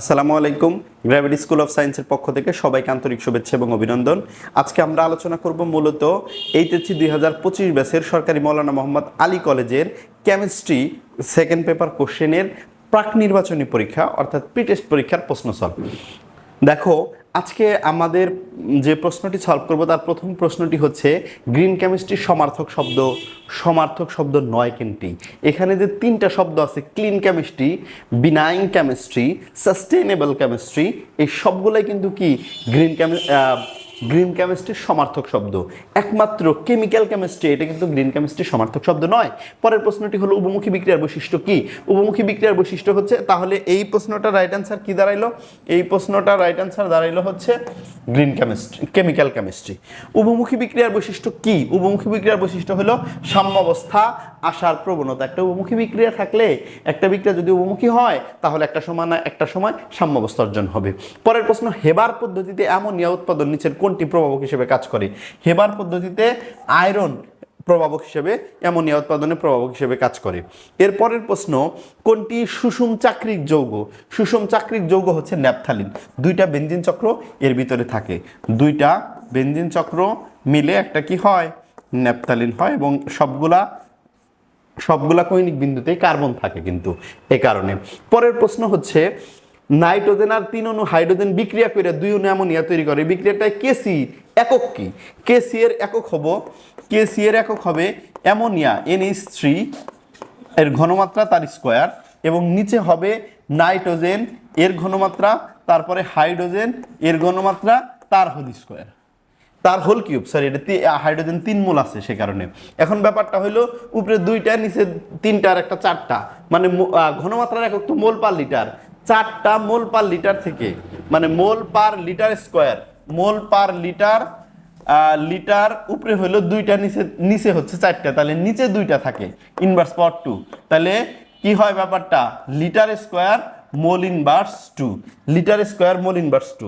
আসসালামু আলাইকুম gravity school of সায়েন্সের পক্ষ থেকে সবাইকে আন্তরিক শুভেচ্ছা এবং অভিনন্দন। আজকে আমরা আলোচনা করব মূলত এইচএসসি দুই হাজার পঁচিশ ব্যাচের সরকারি মৌলানা মোহাম্মদ আলী কলেজের কেমিস্ট্রি সেকেন্ড পেপার কোশ্চেনের প্রাক নির্বাচনী পরীক্ষা, অর্থাৎ প্রি টেস্ট পরীক্ষার প্রশ্ন সলভ দেখো, আজকে আমাদের যে প্রশ্নটি সলভ করব, তার প্রথম প্রশ্নটি হচ্ছে, গ্রিন কেমিস্ট্রির সমার্থক শব্দ সমার্থক শব্দ নয় কেনটি এখানে যে তিনটা শব্দ আছে clean chemistry benign chemistry sustainable chemistry এই সবগুলোই কিন্তু কি? গ্রিন কেমি গ্রিন কেমিস্ট্রির সমার্থক শব্দ। একমাত্র কেমিক্যাল কেমিস্ট্রি এটা কিন্তু গ্রিন কেমিস্ট্রির সমার্থক শব্দ নয়। পরের প্রশ্নটি হলো, উপমুখী বিক্রিয়ার বৈশিষ্ট্য কি? উপমুখী বিক্রিয়ার বৈশিষ্ট্য হচ্ছে, তাহলে এই প্রশ্নটা রাইট অ্যান্সার কি দাঁড়াইলো? এই প্রশ্নটা রাইট অ্যান্সার দাঁড়াইলো হচ্ছে গ্রিন কেমিস্ট্রি কেমিক্যাল কেমিস্ট্রি উপমুখী বিক্রিয়ার বৈশিষ্ট্য কি? উপমুখী বিক্রিয়ার বৈশিষ্ট্য হলো সাম্যাবস্থা আসার প্রবণতা, একটা উপমুখী বিক্রিয়া থাকলে একটা বিক্রিয়া যদি উপমুখী হয়, তাহলে একটা সময় না, একটা সময় সাম্যাবস্থা অর্জন হবে। পরের প্রশ্ন, হেবার পদ্ধতিতে অ্যামোনিয়া উৎপাদন নিচের কোনটি প্রভাবক হিসেবে কাজ করে? হেবার পদ্ধতিতে আয়রন প্রভাবক হিসেবে অ্যামোনিয়া উৎপাদনে প্রভাবক হিসেবে কাজ করে। এর পরের প্রশ্ন, কোনটি সুষম চাকরিক যৌগ? সুষুম চাকরিক যৌগ হচ্ছে ন্যাপথালিন। দুইটা বেঞ্জিন চক্র এর ভিতরে থাকে। দুইটা বেঞ্জিন চক্র মিলে একটা কি হয়? ন্যাপথালিন হয় এবং সবগুলা সবগুলা কৈনিক বিন্দুতেই কার্বন থাকে কিন্তু এ কারণে। পরের প্রশ্ন হচ্ছে, নাইট্রোজেন আর তিন অণু হাইড্রোজেন বিক্রিয়া করে দুই অণু অ্যামোনিয়া তৈরি করে বিক্রিয়াটায় কেসি একক কি? কেসি এর একক হব কেসি এর একক হবে অ্যামোনিয়া এনএইচ থ্রি এর ঘনমাত্রা তার স্কোয়ার, এবং নিচে হবে নাইট্রোজেন, এর ঘনমাত্রা, তারপরে হাইড্রোজেন, এর ঘনমাত্রা তার হোল স্কোয়ার। তার হোল কিউব সরি এটা হাইড্রোজেন তিন মোল আছে সে কারণে। এখন ব্যাপারটা হলো উপরে দুইটা, নিচে তিনটা আর একটা চারটা। মানে ঘনমাত্রার একক তো মোল পার লিটার। চারটা মোল পার লিটার থেকে মানে mole per litre square, mole per litre litre উপরে হলো দুইটা, নিচে নিচে হচ্ছে চারটা। তাহলে নিচে দুইটা থাকে ইনভার্স পাওয়ার টু তাহলে কি হয় ব্যাপারটা? Litre square, mole inverse two litre square, mole inverse two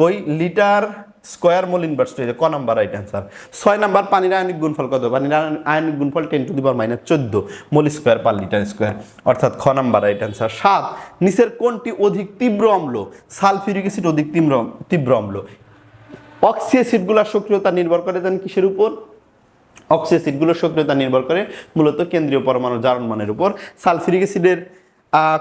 কই? Litre square mole inverse two ক নাম্বার রাইট অ্যান্সার ছয় নাম্বার, পানির আয়নিক গুণফল কত? পানির আয়ন- আয়নিক গুণফল ten to the power minus চোদ্দ mole square per litre square অর্থাৎ খ নাম্বার রাইট অ্যান্সার সাত, নিচের কোনটি অধিক তীব্র অম্ল? সালফিউরিক অ্যাসিড অধিক তীব্র তীব্র অম্ল। অক্সি অ্যাসিডগুলোর সক্রিয়তা নির্ভর করে দেন কিসের উপর? অক্সি অ্যাসিডগুলোর সক্রিয়তা নির্ভর করে মূলত কেন্দ্রীয় পরমাণু জারণ মানের উপর। সালফিউরিক অ্যাসিডের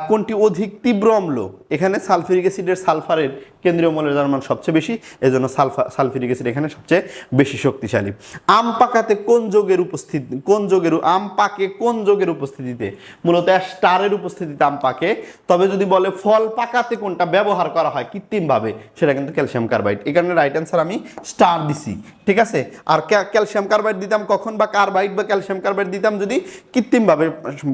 কোনটি অধিক তীব্র অম্ল? এখানে সালফিউরিক অ্যাসিডের সালফারের কেন্দ্রীয় মৌলের জারণ মান সবচেয়ে বেশি, এজন্য সালফা সালফিউরিক অ্যাসিড এখানে সবচেয়ে বেশি শক্তিশালী। আম পাকাতে কোন যোগের উপস্থিতি কোন যোগের আম পাকে কোন যোগের উপস্থিতিতে? মূলত স্টারের উপস্থিতিতে আম পাকে। তবে যদি বলে ফল পাকাতে কোনটা ব্যবহার করা হয় কৃত্রিমভাবে, সেটা কিন্তু ক্যালসিয়াম কার্বাইড। এই কারণে রাইট অ্যান্সার আমি স্টার দিছি। ঠিক আছে? আর ক্যালসিয়াম কার্বাইড দিতাম কখন বা কার্বাইড বা ক্যালসিয়াম কার্বাইড দিতাম যদি কৃত্রিমভাবে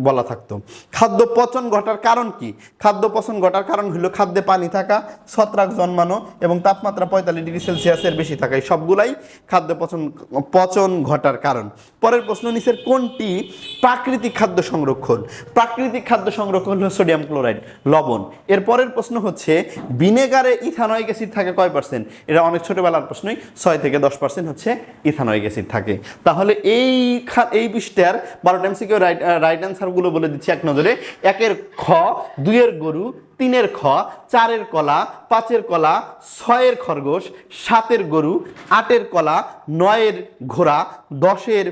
বলা থাকতো। খাদ্য পচন ঘটার কারণ কি? খাদ্য পচন ঘটার কারণ হলো খাদ্যে পানি থাকা, ছত্রাক জন্মানো এবং তাপমাত্রা পঁয়তাল্লিশ ডিগ্রি সেলসিয়াসের বেশি থাকা সবগুলাই খাদ্য পচন পচন ঘটার কারণ। পরের প্রশ্ন নিচের কোনটি প্রাকৃতিক খাদ্য সংরক্ষণ? প্রাকৃতিক খাদ্য সংরক্ষণ হলো সোডিয়াম ক্লোরাইড, লবণ। এর পরের প্রশ্ন হচ্ছে, ভিনেগারে ইথানয়িক অ্যাসিড থাকে কয় পার্সেন্ট এটা অনেক ছোটবেলার প্রশ্নই, ছয় থেকে দশ পার্সেন্ট হচ্ছে ইথানয়িক অ্যাসিড থাকে। তাহলে এই এই পৃষ্ঠার বারোটা এমসিকিউ রাইট রাইট অ্যান্সারগুলো বলে দিচ্ছি এক নজরে। একের খ, দুইয়ের গরু তিনের খ, চারের কলা, পাঁচের কলা, ছয়ের খরগোশ, সাতের গরু, আটের কলা, নয়ের ঘোড়া, দশের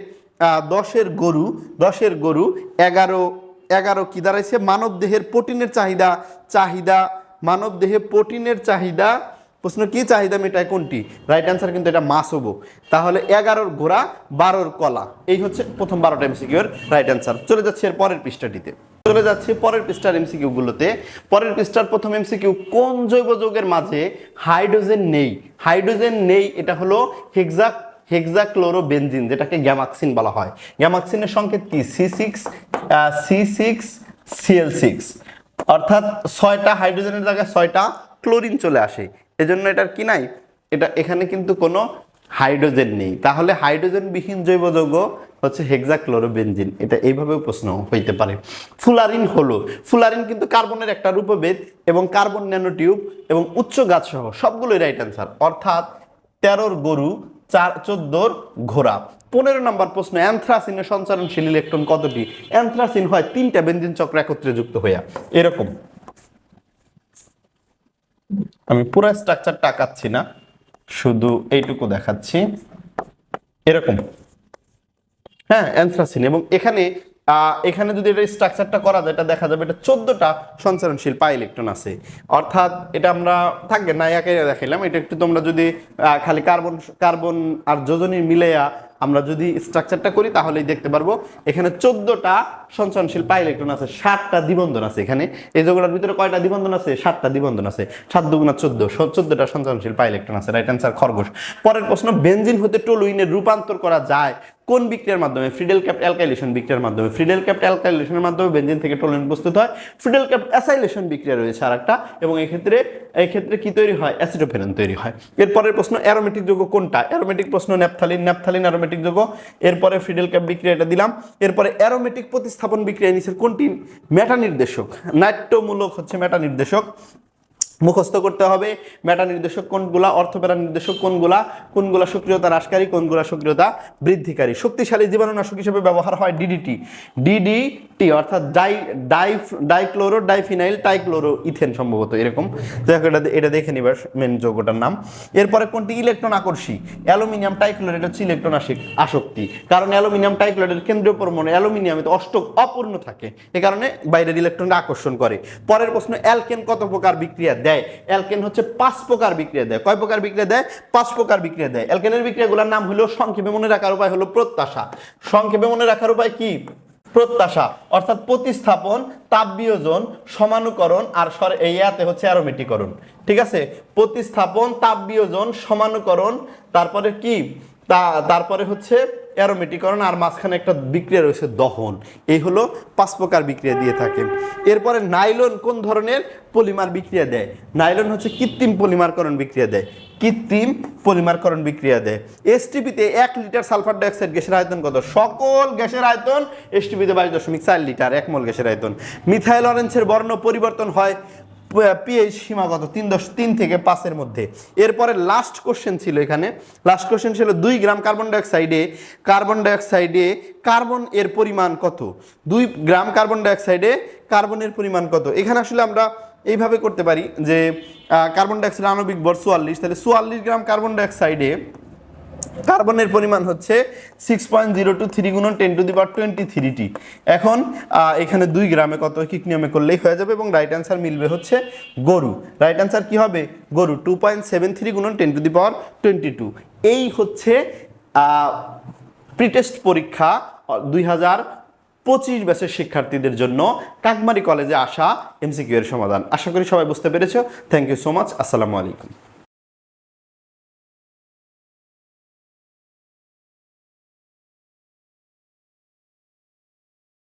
দশের গরু দশের গরু, এগারো এগারো কি দাঁড়াইছে? মানব দেহের প্রোটিনের চাহিদা চাহিদা, মানব দেহে প্রোটিনের চাহিদা, প্রশ্ন কি চাহিদা মেটায় কোনটি? রাইট অ্যান্সার কিন্তু এটা মাস হব। তাহলে এগারোর ঘোড়া, বারোর কলা। এই হচ্ছে প্রথম বারোটা এমসিকিউর রাইট অ্যান্সার চলে যাচ্ছে এর পরের পৃষ্ঠাটিতে। চলে যাচ্ছে পরের পৃষ্ঠার এমসিকিউ গুলোতে। পরের পৃষ্ঠার প্রথম এমসিকিউ কোন জৈব যৌগের মাঝে হাইড্রোজেন নেই? হাইড্রোজেন নেই, এটা হলো হেক্সা হেক্সাক্লোরোবেনজিন, যেটাকে গ্যামাক্সিন বলা হয়। গ্যামাক্সিনের সংকেত কি? C six C six CL six অর্থাৎ ছয়টা হাইড্রোজেনের জায়গায় ছয়টা ক্লোরিন চলে আসে। এজন্য এটার কি নাই? এটা এখানে কিন্তু কোনো হাইড্রোজেন নেই। তাহলে হাইড্রোজেনবিহীন জৈব যৌগ হচ্ছে হেক্সাক্লোরোবেনজিন এটা এইভাবেও প্রশ্ন হইতে পারে। ফুলারিন হলো ফুলারিন কিন্তু কার্বনের একটা রূপভেদ এবং কার্বন ন্যানোটিউব এবং উচ্চ গাছ সহ সবগুলোই রাইট অ্যান্সার অর্থাৎ তেরোর গরু, চার চোদ্দোর ঘোড়া। পনেরো নম্বর প্রশ্ন, অ্যান্থ্রাসিনের সঞ্চারণশীল ইলেকট্রন কতটি? অ্যান্থ্রাসিন হয় তিনটা বেঞ্জিন চক্র একত্রে যুক্ত হইয়া। এরকম। আমি পুরো স্ট্রাকচার টাকাচ্ছি না, শুধু এইটুকু দেখাচ্ছি। এরকম। হ্যাঁ অ্যান্থ্রাসিন এবং এখানে এখানে যদি এটা স্ট্রাকচারটা করা যায়, এটা দেখা যাবে এটা চোদ্দটা সঞ্চারণশীল পাই ইলেকট্রন আছে। অর্থাৎ এটা আমরা, থাকবে না একে দেখাইলাম। এটা একটু তোমরা যদি খালি কার্বন কার্বন আর যোজনী মিলেয়া আমরা যদি স্ট্রাকচারটা করি, তাহলেই দেখতে পারব, এখানে চোদ্দটা সঞ্চারণশীল পাই ইলেকট্রন আছে ষাটটা দ্বিবন্ধন আছে এখানে। এই যোগটার ভিতরে কয়টা দ্বিবন্ধন আছে? ষাটটা দ্বিবন্ধন আছে। সাত দুগুণা চোদ্দ চোদ্দটা সঞ্চারণশীল পাই ইলেকট্রন আছে। রাইট অ্যান্সার খরগোশ। পরের প্রশ্ন বেঞ্জিন হতে টলুইনের রূপান্তর করা যায় কোন বিক্রিয়ার মাধ্যমে? ফ্রিডেল ক্যাপ্ট অ্যালকাইলেশন বিক্রিয়ার মাধ্যমে। ফ্রিডেল ক্যাপ্ট অ্যালকাইলেশনের মাধ্যমে বেঞ্জিন থেকে টোলিন প্রস্তুত হয়। ফ্রিডেল ক্যাপ্ট অ্যাসাইলেশন বিক্রিয়া রয়েছে আর একটা এবং এক্ষেত্রে ক্ষেত্রে এই ক্ষেত্রে কি তৈরি হয়? অ্যাসিডোফেরন তৈরি হয়। এরপরের প্রশ্ন অ্যারোমেটিক যৌগ কোনটা? অ্যারোমেটিক প্রশ্ন ন্যাপথালিন ন্যাপথালিন অ্যারোমেটিক যৌগ এরপরে ফ্রিডেল ক্যাপ বিক্রিয়াটা দিলাম। এরপরে অ্যারোমেটিক প্রতিস্থাপন বিক্রিয়া নিচের কোনটি? মেটা নির্দেশক নাট্যমূলক হচ্ছে মেটা নির্দেশক মুখস্থ করতে হবে। মেটা নির্দেশক কোনগুলা অর্থপেরা নির্দেশক কোনগুলা কোনগুলা সক্রিয়তা হ্রাসকারী, কোনগুলা সক্রিয়তা বৃদ্ধিকারী। শক্তিশালী জীবাণুনাশক হিসেবে ব্যবহার হয় ডিডিটি ডিডিটি অর্থাৎ di di, dichloro, diphenyl, trichloro, ethane সম্ভবত এরকম। যাই এটা এটা দেখে নিবার মেন যৌগটার নাম। এরপরে কোনটি? ইলেকট্রন আকর্ষী। অ্যালুমিনিয়াম টাইক্লোরেট হচ্ছে ইলেকট্রন আশিক আসক্তি। কারণ অ্যালুমিনিয়াম টাইক্লোরেটের কেন্দ্রীয় পরমাণু অ্যালুমিনিয়ামে অষ্টক অপূর্ণ থাকে। এ কারণে বাইরের ইলেকট্রনটা আকর্ষণ করে। পরের প্রশ্ন, অ্যালকেন কত প্রকার বিক্রিয়া? দেয় অ্যালকেন হচ্ছে পাঁচ প্রকার বিক্রিয়া দেয়। কয় প্রকার বিক্রিয়া দেয়? পাঁচ প্রকার বিক্রিয়া দেয়। অ্যালকেনের বিক্রিয়াগুলোর নাম হলো সংক্ষেপে মনে রাখার উপায় হলো প্রত্যাশা। সংক্ষেপে মনে রাখার উপায় কি? প্রত্যাশা, অর্থাৎ প্রতিস্থাপন তাপ বিয়োজন সমানুকরণ আর এই ইয়াতে হচ্ছে অ্যারোমেটিকরণ। ঠিক আছে? প্রতিস্থাপন তাপ বিয়োজন সমানুকরণ, তারপরে কি? তা তারপরে হচ্ছে অ্যারোমেটিকরণ আর মাঝখানে একটা বিক্রিয়া রয়েছে দহন। এই হলো পাঁচ প্রকার বিক্রিয়া দিয়ে থাকে। এরপরে নাইলন কোন ধরনের? পলিমার বিক্রিয়া দেয়। নাইলন হচ্ছে কৃত্রিম পলিমারকরণ বিক্রিয়া দেয়। কৃত্রিম পলিমারকরণ বিক্রিয়া দেয়। এসটিপিতে এক লিটার সালফার ডাইঅক্সাইড গ্যাসের আয়তন কত? সকল গ্যাসের আয়তন এসটিপিতে বাইশ দশমিক চার লিটার এক মোল গ্যাসের আয়তন। মিথাইল অরেঞ্জের বর্ণ পরিবর্তন হয় পিএইচ সীমাগত তিন দশ তিন থেকে পাঁচের মধ্যে। এরপরে লাস্ট কোশ্চেন ছিল এখানে। লাস্ট কোশ্চেন ছিল দুই গ্রাম কার্বন ডাইঅক্সাইডে কার্বন ডাইঅক্সাইডে কার্বন এর পরিমাণ কত? দুই গ্রাম কার্বন ডাইঅক্সাইডে কার্বনের পরিমাণ কত? এখানে আসলে আমরা এইভাবে করতে পারি যে কার্বন ডাইঅক্সাইড আণবিক ভর চুয়াল্লিশ, তাহলে চুয়াল্লিশ গ্রাম কার্বন ডাইঅক্সাইডে কার্বনের পরিমাণ হচ্ছে six point zero two three গুণন ten to the power twenty three টি এখন এখানে দুই গ্রামে কত কিক নিয়মে করলেই হয়ে যাবে এবং রাইট অ্যান্সার মিলবে হচ্ছে গরু। রাইট অ্যান্সার কি হবে? গরু টু পয়েন্ট সেভেন থ্রি গুণন ten to the power twenty two এই হচ্ছে প্রিটেস্ট পরীক্ষা দুই হাজার পঁচিশ ব্যাচের শিক্ষার্থীদের জন্য কাকমারি কলেজে আসা এমসিকিউ এর সমাধান। আশা করি সবাই বুঝতে পেরেছ। থ্যাংক ইউ সো মাচ আসসালামু আলাইকুম।